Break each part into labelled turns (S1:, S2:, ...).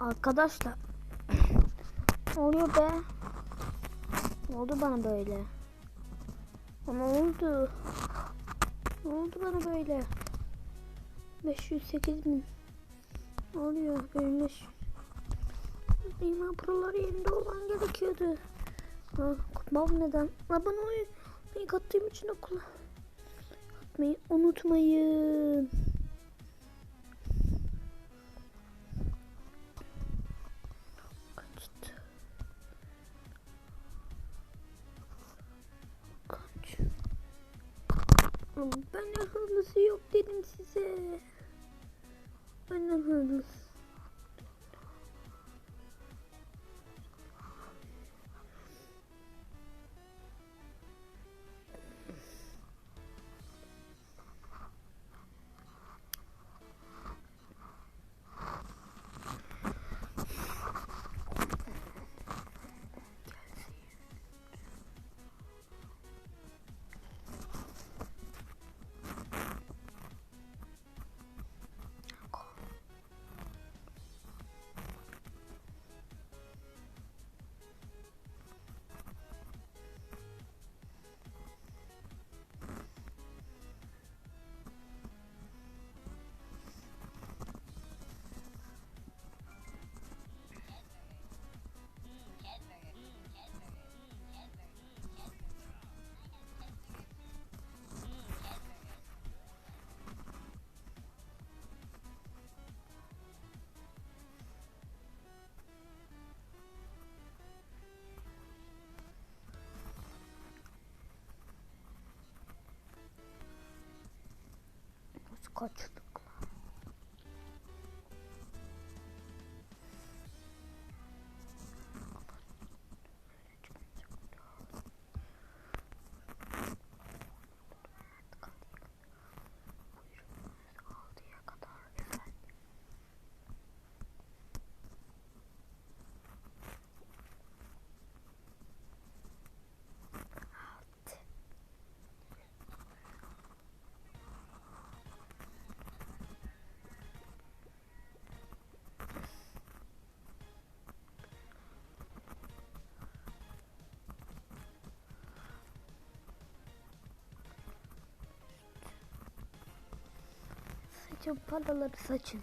S1: Arkadaşlar. Oluyor be? Ne oldu bana böyle? Ne oldu? Ne oldu bana böyle? 508 bin. Ne oluyor? 500. Benim buraları yerinde olan gerekiyordu. Ha, kutmam neden? Abone olmayı like attığım için okula atmayı unutmayın. Benden hızlısı yok dedim size. Benden hızlısı. Nasıl Saçın paraları saçın.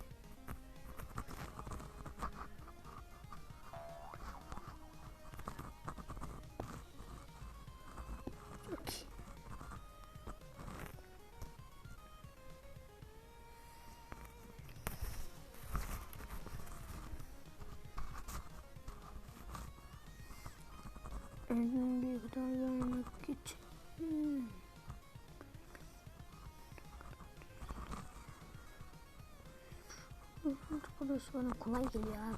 S1: Burası bana kolay geliyor abi.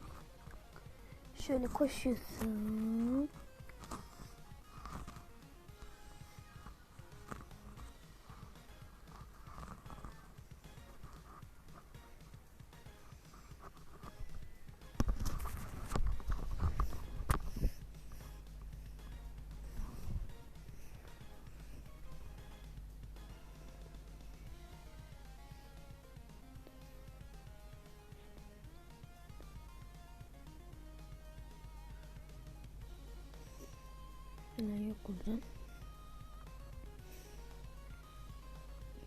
S1: Şöyle koşuyorsun.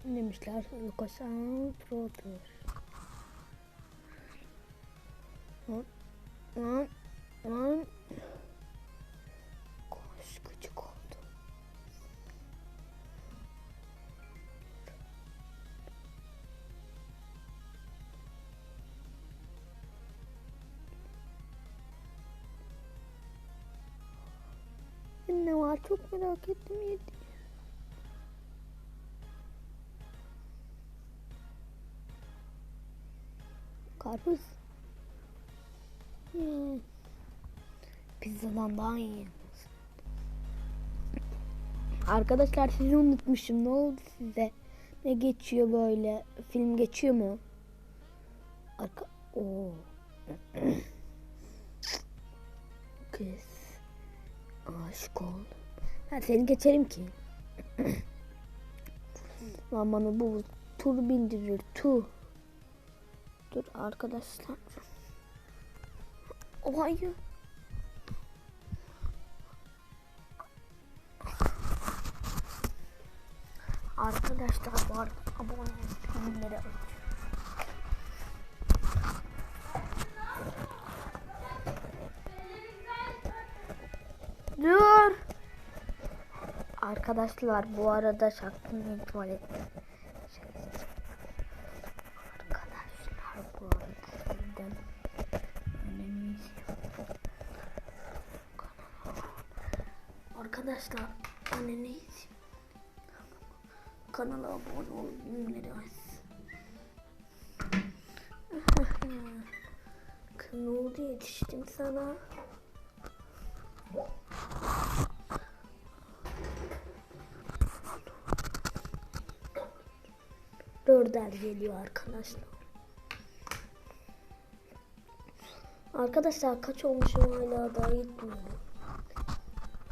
S1: Ne Demişler koşan produr. Lan lan lan. Var çok merak ettim yedi. Karpuz. Hmm. Pizzadan daha iyi. Arkadaşlar sizi unutmuşum. Ne oldu size? Ne geçiyor böyle? Film geçiyor mu? Arka... Oo. Kız. Aşık oldum. Ben seni geçerim ki. Bana bu tur bindirir. Tu. Dur arkadaşlar. O hayır. Arkadaşlar bu arada abone bildirimleri Arkadaşlar bu arada şaklının tuvalette. Arkadaşlar bu arada sizden önemli Arkadaşlar anneniz kanala abone olun açsın. Ne oldu yetiştim sana. Dörder geliyor arkadaşlar. Arkadaşlar kaç olmuşum hala daha gitmiyorum.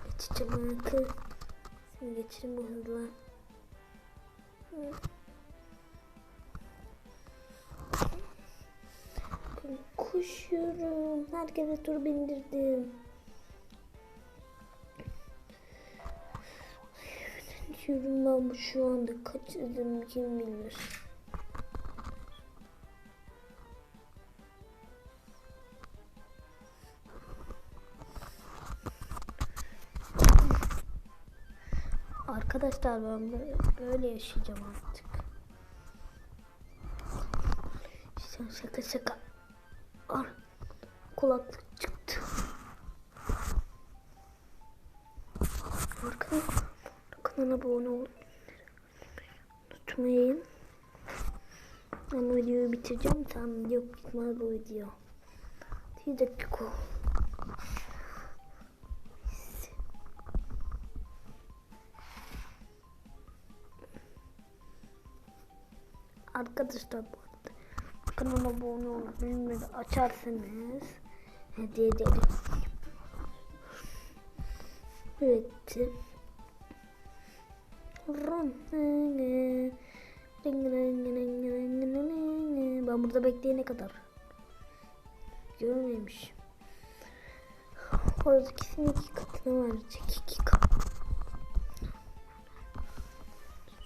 S1: Geçeceğim arkı. Şimdi geçelim bu hızla. Hı. Koşuyorum. Herkese tur bindirdim. Diyorum ben bu şu anda kaç hızım kim bilir. Arkadaşlar ben böyle, yaşayacağım artık. Sen şaka şaka. Al. Kulaklık çıktı. Arkadaşlar kanala abone olun. Unutmayın. Ben videoyu bitireceğim. Tam yok gitmez bu video. Bir dakika. Arkadaşlar bu arada kanala abone olup bilmedi açarsanız hediye ederim. Evet. Ben burada bekleyene kadar. Görmemiş. Orada kesin iki katına verecek. iki kat.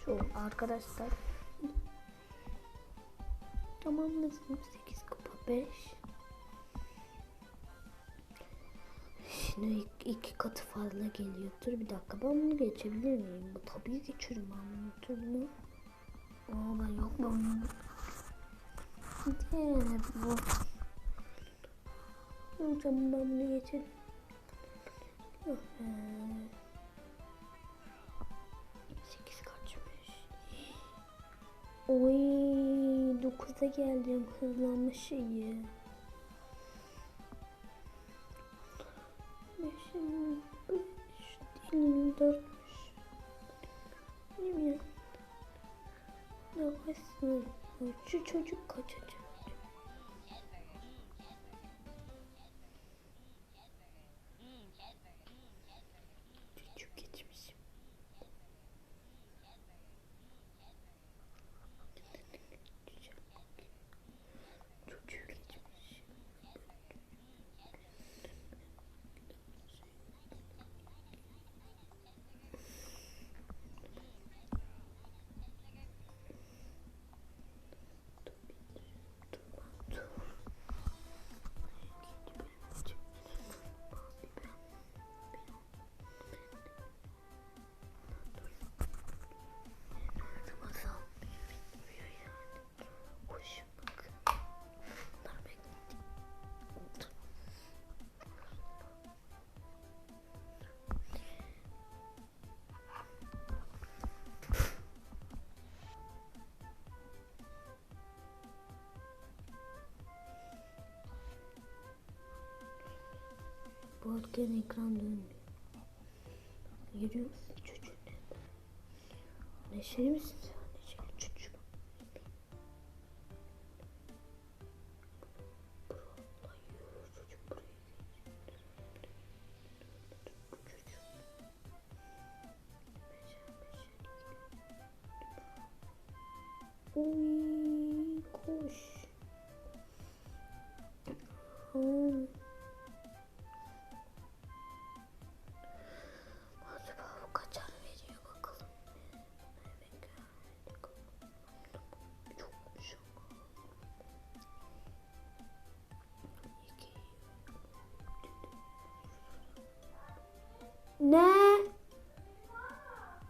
S1: Şu arkadaşlar. Tamam mısın? 8 kupa 5. Şimdi iki, katı fazla geliyor. Dur bir dakika ben bunu geçebilir miyim? Tabii geçerim ben bunu. Dur bunu. Aa ben yok ben bunu. Diğer bu. Hocam ben bunu geçerim. Yok be. 8 kaçmış. Oy 9'a geldim hızlanma şeyi. Şu çocuk kaçacak. Bu arada ekran dönmüyor. Görüyor musun çocuğu ne? Neşeli misin sen?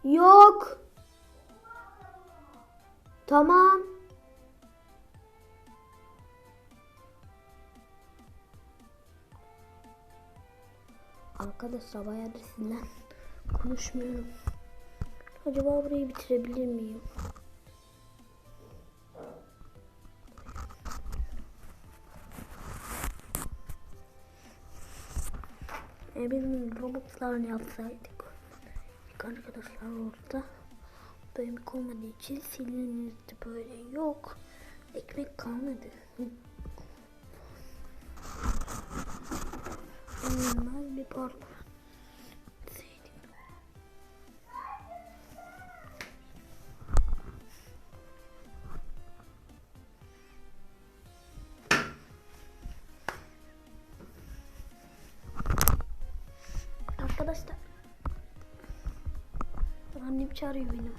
S1: Yok. Tamam. Arkadaşlar bayağıdır sizinle konuşmuyorum. Acaba burayı bitirebilir miyim? E bizim robotlarını yapsaydık. Arkadaşlar orada bölümlük olmadığı için silinirdi böyle yok. Ekmek kalmadı. İnanılmaz bir. Sevdim. Arkadaşlar. Annem çağırıyor beni.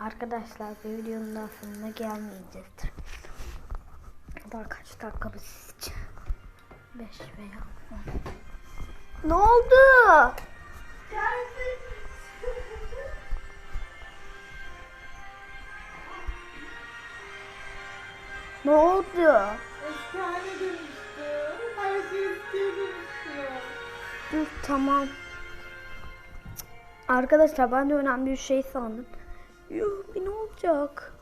S1: Arkadaşlar bu videonun daha sonuna gelmeyecektir. Daha kaç dakika bu sizce? 5 veya 10. Ne oldu? Ne oldu? Dur tamam. Arkadaşlar ben de önemli bir şey sandım. Yuh bir ne olacak?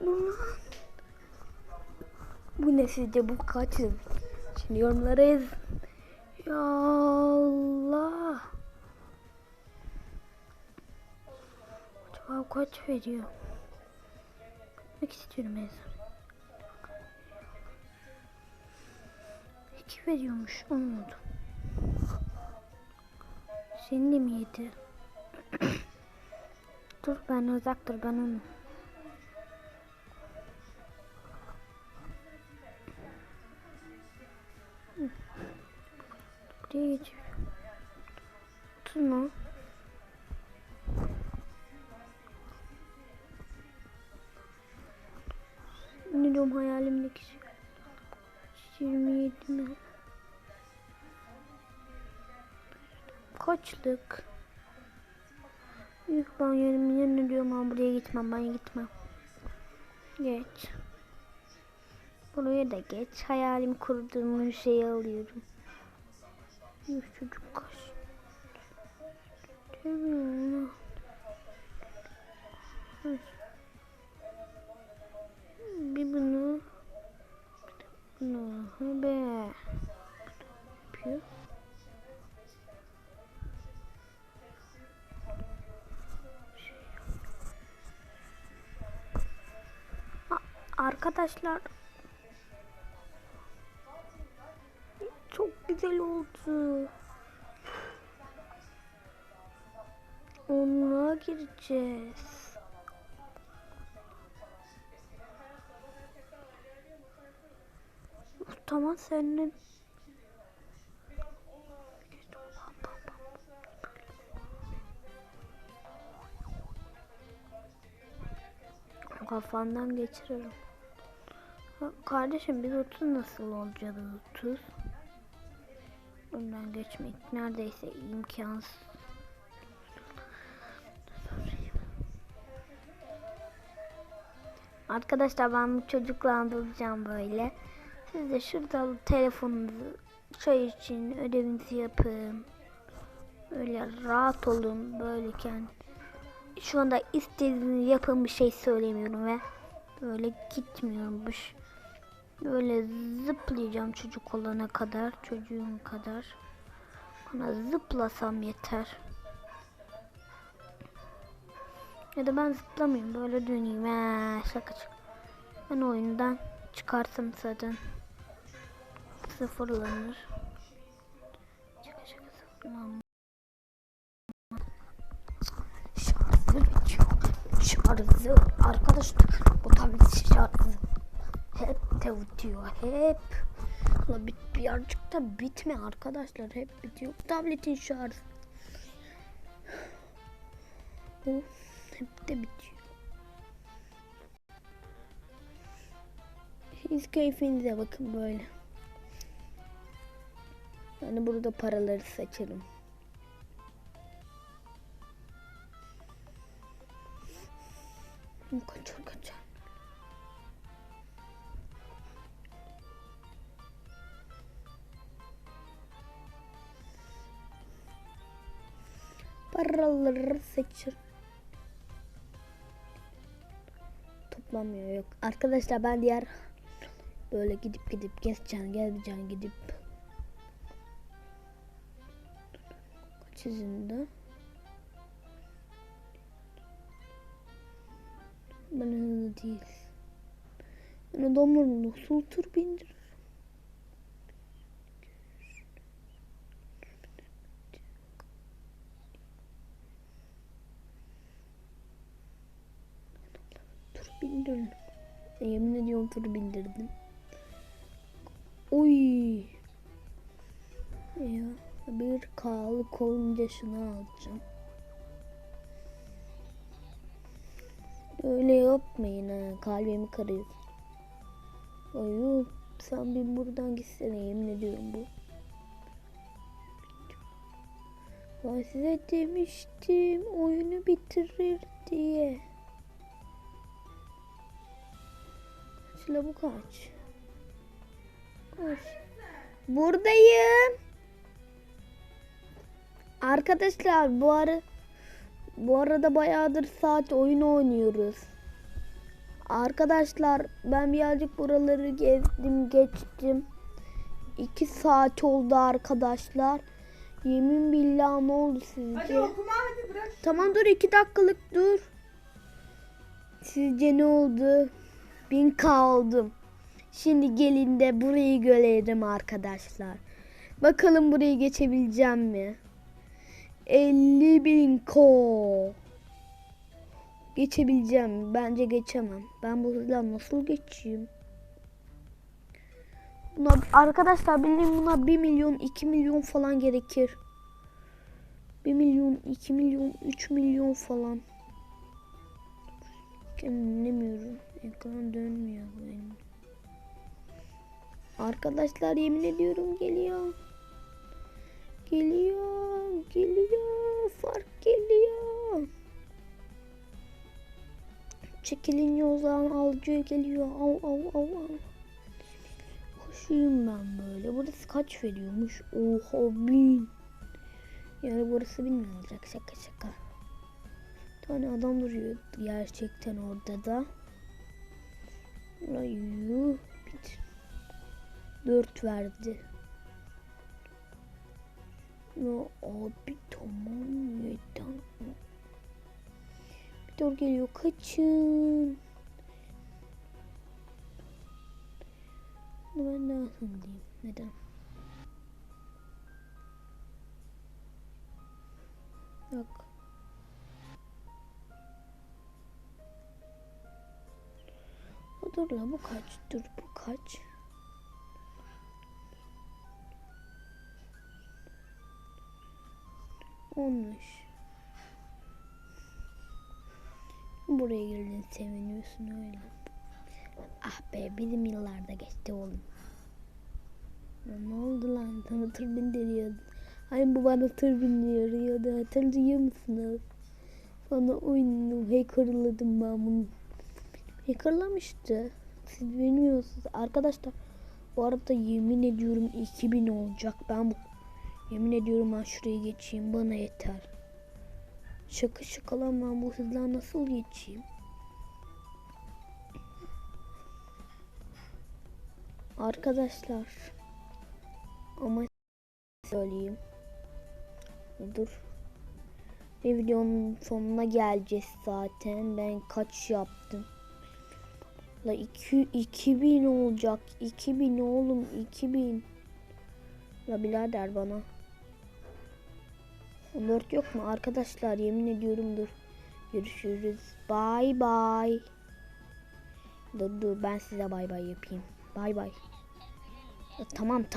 S1: Dur lan. Bu ne sizce bu kaç yıl? Şimdi yorumlara. Ya Allah. Acaba kaç veriyor? Gitmek istiyorum ezan. İki veriyormuş. Anladım. Senin de mi yedi? dur ben uzak dur ben onu. Buraya geçiyor. Tutma. Ne Kaçlık? Yuh ben yemin yemin ediyorum ama buraya gitmem ben gitmem. Geç. Buraya da geç. Hayalim kurduğum şeyi alıyorum. Yuh çocuk kaç. Demiyorum. Arkadaşlar çok güzel oldu. Onunla gireceğiz. Tamam senin. Kafandan geçiririm. Kardeşim biz 30 nasıl olacağız 30? Bundan geçmek neredeyse imkansız. Arkadaşlar ben bu çocukla duracağım böyle. Siz de şurada telefonunuzu çay için ödevinizi yapın. Böyle rahat olun böyleken. Şu anda istediğiniz yapın bir şey söylemiyorum ve böyle gitmiyormuş. Böyle zıplayacağım çocuk olana kadar, çocuğum kadar. Bana zıplasam yeter. Ya da ben zıplamayayım böyle döneyim. He, şaka şaka. Ben oyundan çıkarsam zaten sıfırlanır. Şaka şaka sıfırlanmaz. Şarjı bitiyor. Şarjı. Arkadaşlar bu tablet şarjı. Hep bitiyor. Hep. La bit birazcık da bitme arkadaşlar. Hep bitiyor. Tabletin şarjı. Of, hep de bitiyor. Siz keyfinize bakın böyle. Yani burada paraları saçarım. Kaçar kaçar. Paraları saçar. Toplamıyor yok. Arkadaşlar ben diğer böyle gidip gidip gezeceğim gezeceğim gidip kaç yüzünde ben hızlı değil ben adamları nasıl tur bindir tur bindirdim yemin ediyorum tur bindirdim Oy. Ya bir kağıt olunca şunu alacağım. Öyle yapmayın ha. Kalbimi kırıyorsun. Ay sen bir buradan gitsene yemin ediyorum bu. Ben size demiştim oyunu bitirir diye. Şöyle bu kaç? Kaç? Buradayım. Arkadaşlar bu ara bu arada bayağıdır saat oyun oynuyoruz. Arkadaşlar ben birazcık buraları gezdim geçtim. 2 saat oldu arkadaşlar. Yemin billah ne oldu sizce?
S2: Hadi okuma hadi bırak.
S1: Tamam dur iki dakikalık dur. Sizce ne oldu? 1000k oldum. Şimdi gelin de burayı görelim arkadaşlar. Bakalım burayı geçebileceğim mi? 50 bin ko. Geçebileceğim. Bence geçemem. Ben bu hızla nasıl geçeyim? Buna, arkadaşlar bildiğin buna 1 milyon 2 milyon falan gerekir. 1 milyon 2 milyon 3 milyon falan. Anlamıyorum. Ekran dönmüyor benim. Arkadaşlar yemin ediyorum geliyor. Geliyor, geliyor, fark geliyor. Çekilin yoldan avcı geliyor. Av av av av. Koşuyum ben böyle. Burası kaç veriyormuş? Oha bin. Yani burası bin olacak? Şaka şaka. Bir tane adam duruyor gerçekten orada da. Ay yuh. Bit. Dört verdi. Ya abi tamam yeter. Bir dur geliyor kaçın. Bunu ben daha hızlıyım. Neden? Yok. Dur la bu kaç? Dur bu kaç? Olmuş. Buraya girdin seviniyorsun öyle. Ah be bizim yıllarda geçti oğlum. Ne oldu lan? Sana tır bindiriyordun. Hani bu bana tır bindiriyordu. Hatırlıyor musunuz? Sonra oyunu hackerladım ben bunu. Hackerlamıştı. Siz bilmiyorsunuz. Arkadaşlar bu arada yemin ediyorum 2000 olacak. Ben bu yemin ediyorum ben şuraya geçeyim. Bana yeter. Şaka şaka lan ben bu hızla nasıl geçeyim? Arkadaşlar ama söyleyeyim. Dur. Bir videonun sonuna geleceğiz zaten. Ben kaç yaptım? La 2 2000 olacak. 2000 oğlum 2000. La birader bana. 14 yok mu arkadaşlar yemin ediyorum dur. Görüşürüz. Bay bay. Dur dur ben size bay bay yapayım. Bay bay. Ya Tamam tamam.